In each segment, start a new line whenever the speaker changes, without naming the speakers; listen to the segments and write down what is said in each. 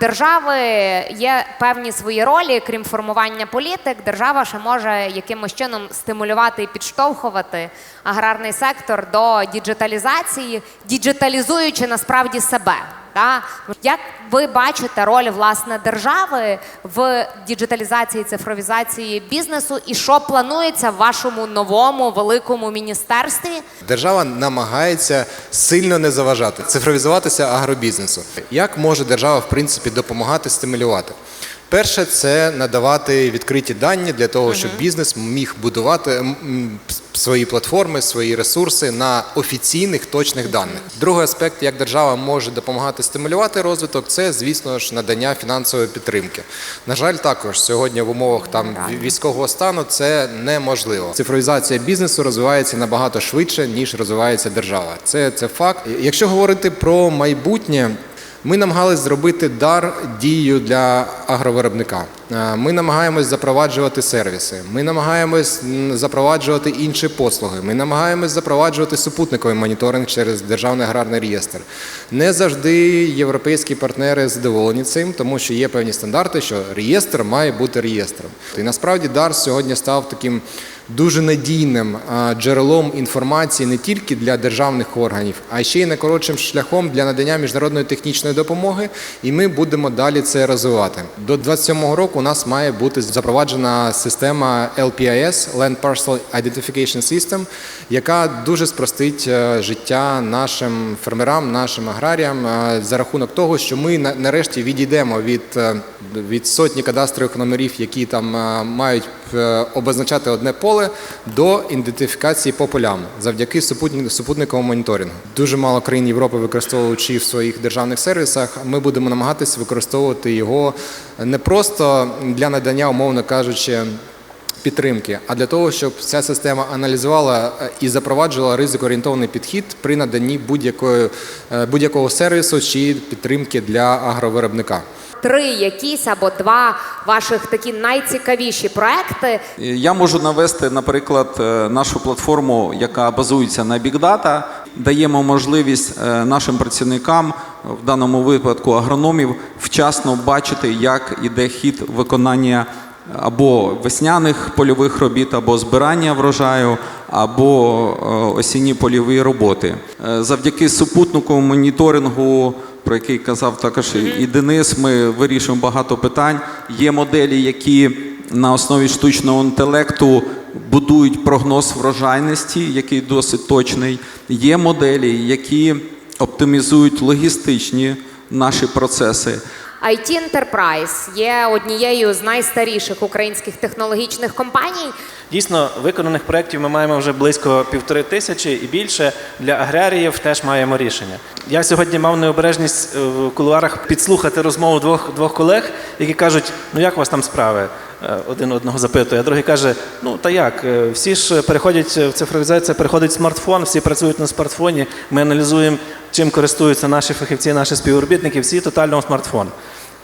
Держави є певні свої ролі, крім формування політик. Держава ще може якимось чином стимулювати і підштовхувати аграрний сектор до діджиталізації, діджиталізуючи насправді себе. Та? Як ви бачите роль власне держави в діджиталізації цифровізації бізнесу, і що планується в вашому новому великому міністерстві?
Держава намагається сильно не заважати, цифровізуватися агробізнесу. Як може держава в принципі допомагати стимулювати? Перше, це надавати відкриті дані для того, щоб бізнес міг будувати свої платформи, свої ресурси на офіційних точних даних. Другий аспект, як держава може допомагати стимулювати розвиток, це звісно ж надання фінансової підтримки. На жаль, також сьогодні в умовах там військового стану це неможливо. Цифровізація бізнесу розвивається набагато швидше ніж розвивається держава. Це, це факт. Якщо говорити про майбутнє. Ми намагалися зробити дар дією для агровиробника. Е, Ми намагаємось запроваджувати сервіси. Ми намагаємось запроваджувати інші послуги. Ми намагаємось запроваджувати супутниковий моніторинг через державний аграрний реєстр. Не завжди європейські партнери задоволені цим, тому що є певні стандарти, що реєстр має бути реєстром. І насправді дар сьогодні став таким дуже надійним джерелом інформації не тільки для державних органів, а ще й найкоротшим шляхом для надання міжнародної технічної допомоги. І ми будемо далі це розвивати. До 27-го року у нас має бути запроваджена система LPIS Land Parcel Identification System, яка дуже спростить е, життя нашим фермерам, нашим аграріям е, за рахунок того, що ми нарешті відійдемо від, е, від сотні кадастрових номерів, які там мають обозначати одне поле, до ідентифікації по полям завдяки супутниковому моніторингу. Дуже мало країн Європи використовують чи в своїх державних сервісах. Ми будемо намагатися використовувати його не просто для надання, умовно кажучи, підтримки, а для того, щоб ця система аналізувала е, і запроваджувала ризикоорієнтований підхід при наданні будь-якої е, будь-якого сервісу чи підтримки для агровиробника.
Три якісь або два ваших такі найцікавіші проекти,
Я можу навести, наприклад, е, нашу платформу, яка базується на Data. Даємо можливість е, нашим працівникам, в даному випадку агрономів, вчасно бачити, як іде хід виконання або весняних польових робіт, або збирання врожаю, або е, осінні польові роботи. Завдяки супутниковому моніторингу про який казав також і- Денис. Ми вирішуємо багато питань. Є моделі, які на основі штучного інтелекту будують прогноз врожайності, який досить точний. Є моделі, які оптимізують логістичні наші процеси.
IT Enterprise є однією з найстаріших українських технологічних компаній.
Дійсно, виконаних проєктів ми маємо вже близько півтори тисячі і більше. Для аграріїв теж маємо рішення. Я сьогодні мав необережність е, в кулуарах підслухати розмову двох, двох колег, які кажуть: ну як у вас там справи? Е, Один одного запитує, а другий каже: ну та як, е, всі ж переходять в цифровізацію, переходить смартфон, всі працюють на смартфоні. Ми аналізуємо, чим користуються наші фахівці, наші співробітники, всі тотально в смартфон.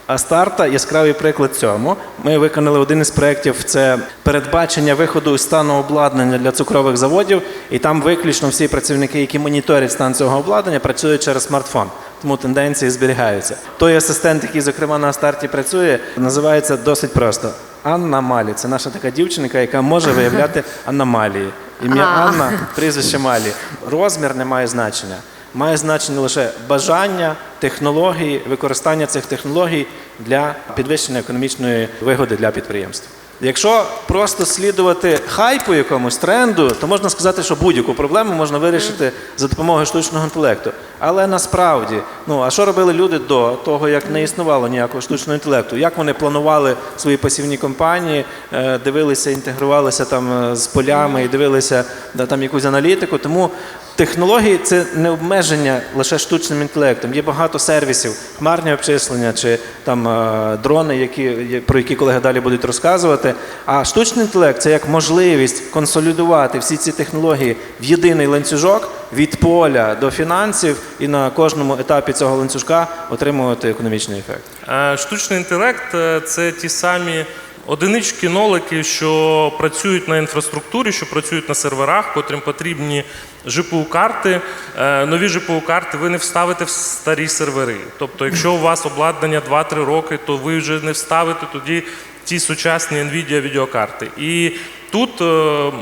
А старта яскравий приклад цьому. Ми виконали один із проєктів це передбачення виходу стану обладнання для цукрових заводів, і там виключно всі працівники, які моніторять стан цього обладнання, працюють через смартфон. Тому тенденції зберігаються. Той асистент, який, зокрема, на старті працює, називається досить просто Анна Малі. Це наша така дівчинка, яка може виявляти аномалії. Ім'я
А.
Анна, прізвище Малі. Розмір не має значення. Має значення лише бажання, технології, використання цих технологій для підвищення економічної вигоди для підприємств. Якщо просто слідувати хайпу якомусь тренду, то можна сказати, що будь-яку проблему можна вирішити за допомогою штучного інтелекту. Але насправді, ну а що робили люди до того, як не існувало ніякого штучного інтелекту? Як вони планували свої пасівні компанії, е, дивилися, інтегрувалися там е, з полями і дивилися там якусь аналітику. Тому Технології це не обмеження лише штучним інтелектом. Є багато сервісів, хмарні обчислення чи там е, дрони, які, про які колеги далі будуть розказувати. А штучний інтелект це як можливість консолідувати всі ці технології в єдиний ланцюжок від поля до фінансів і на кожному етапі цього ланцюжка отримувати економічний ефект.
Е, Штучний інтелект е, це ті самі Одинички нолики, що працюють на інфраструктурі, що працюють на серверах, котрим потрібні ЖПУ-карти. Е, Нові ЖПУ-карти ви не вставите в старі сервери. Тобто, якщо у вас обладнання 2-3 роки, то ви вже не вставите тоді ті сучасні NVIDIA відеокарти. І тут е,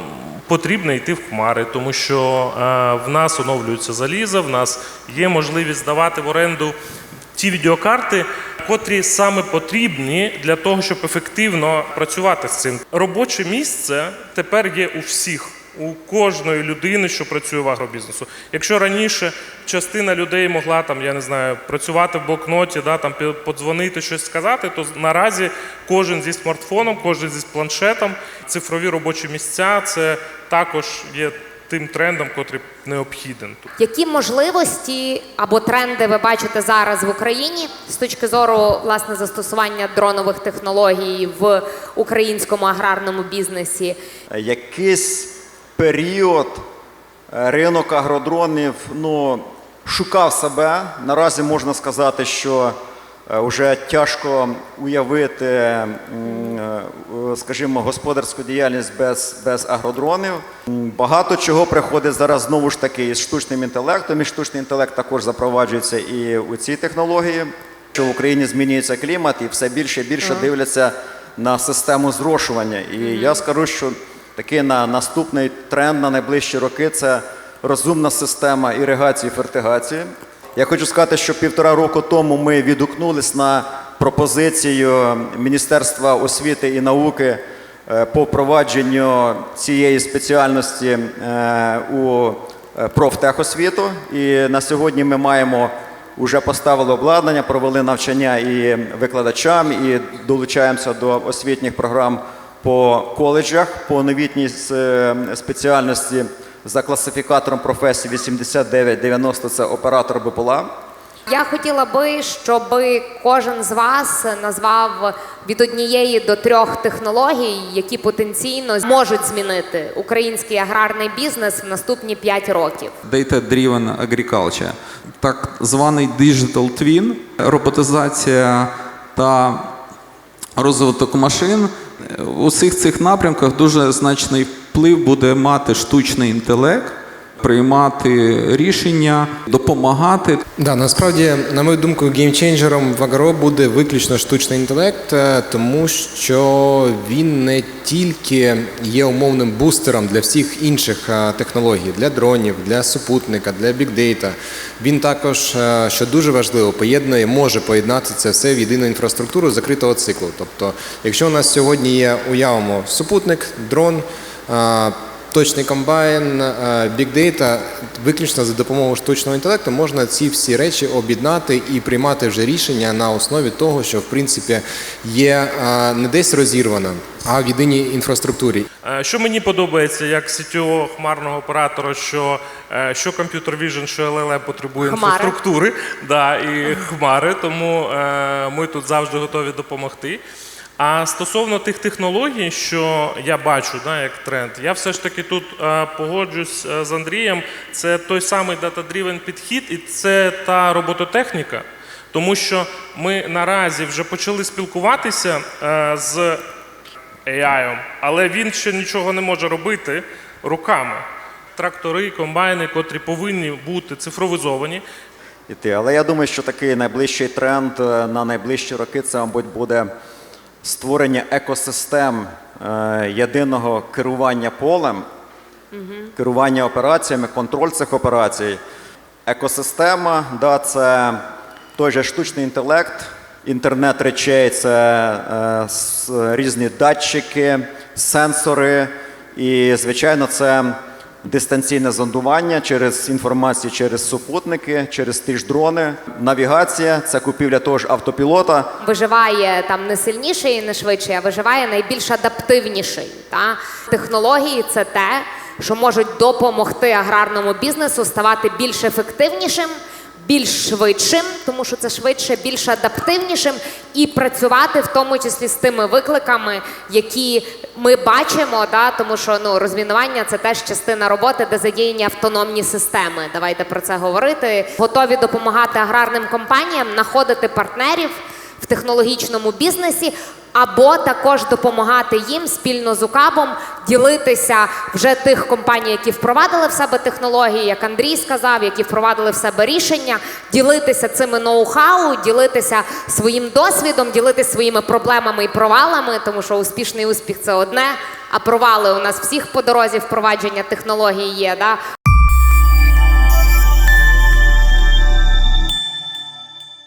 потрібно йти в хмари, тому що е, в нас оновлюється залізо, в нас є можливість здавати в оренду ті відеокарти, котрі саме потрібні для того, щоб ефективно працювати з цим. Робоче місце тепер є у всіх. У кожної людини, що працює в агробізнесу. Якщо раніше частина людей могла там, я не знаю, працювати в блокноті, да, там подзвонити, щось сказати, то наразі кожен зі смартфоном, кожен зі планшетом, цифрові робочі місця це також є тим трендом, котрий необхіден тут.
Які можливості або тренди ви бачите зараз в Україні з точки зору власне застосування дронових технологій в українському аграрному бізнесі?
якийсь період е, ринок агродронів ну, шукав себе. Наразі можна сказати, що вже тяжко уявити, е, скажімо, господарську діяльність без, без агродронів. Багато чого приходить зараз знову ж таки із штучним інтелектом, і штучний інтелект також запроваджується і у цій технології. Що в Україні змінюється клімат і все більше і більше дивляться на систему зрошування. І я скажу, що такий на наступний тренд на найближчі роки це розумна система іригації і фертигації. Я хочу сказати, що півтора року тому ми відгукнулись на пропозицію Міністерства освіти і науки е, по впровадженню цієї спеціальності е, у е, профтехосвіту. І на сьогодні ми маємо вже поставили обладнання, провели навчання і викладачам, і долучаємося до освітніх програм по коледжах, по новітній спеціальності за класифікатором професії 8990 це оператор БПЛА.
Я хотіла би, щоб кожен з вас назвав від однієї до трьох технологій, які потенційно можуть змінити український аграрний бізнес в наступні 5 років.
Data-driven agriculture. Так званий digital twin, роботизація та розвиток машин. У всіх цих напрямках дуже значний вплив буде мати штучний інтелект, приймати рішення, допомагати.
Да, насправді, на мою думку, геймченджером в агро буде виключно штучний інтелект, е, тому що він не тільки є умовним бустером для всіх інших е, технологій, для дронів, для супутника, для бікдейта. Він також, е, що дуже важливо, поєднує, може поєднати це все в єдину інфраструктуру закритого циклу. Тобто, якщо у нас сьогодні є, уявимо, супутник, дрон. Точний комбайн, бікдейта, виключно за допомогою штучного інтелекту можна ці всі речі об'єднати і приймати вже рішення на основі того, що в принципі є не десь розірвано, а в єдиній інфраструктурі.
Е, Що мені подобається як CTO хмарного оператора, що, е, що Computer Vision, що LLM потребує
Хмари.
інфраструктури да, і хмари, тому е, ми тут завжди готові допомогти. А стосовно тих технологій, що я бачу да, як тренд, я все ж таки тут е, погоджусь е, з Андрієм. Це той самий data-driven підхід, і це та робототехніка. Тому що ми наразі вже почали спілкуватися е, з AI, але він ще нічого не може робити руками. Трактори, комбайни, котрі повинні бути цифровізовані.
Але я думаю, що такий найближчий тренд на найближчі роки це, мабуть, буде створення екосистем е, єдиного керування полем, керування операціями, контроль цих операцій. Екосистема, да, це той же штучний інтелект, інтернет речей, це е, різні датчики, сенсори. І, звичайно, це дистанційне зондування через інформацію через супутники, через ті ж дрони, навігація, це купівля того ж автопілота.
Виживає там не сильніший не швидший, а виживає найбільш адаптивніший. Та? Технології це те, що можуть допомогти аграрному бізнесу ставати більш ефективнішим, більш швидшим, тому що це швидше, більш адаптивнішим, і працювати в тому числі з тими викликами, які ми бачимо, да, тому що ну розмінування це теж частина роботи, де задіяні автономні системи. Давайте про це говорити. Готові допомагати аграрним компаніям знаходити партнерів в технологічному бізнесі, або також допомагати їм спільно з УКАБом ділитися вже тих компаній, які впровадили в себе технології, як Андрій сказав, які впровадили в себе рішення, ділитися цими ноу-хау, ділитися своїм досвідом, ділитися своїми проблемами і провалами, тому що успішний успіх це одне, а провали у нас всіх по дорозі впровадження технологій є. Да?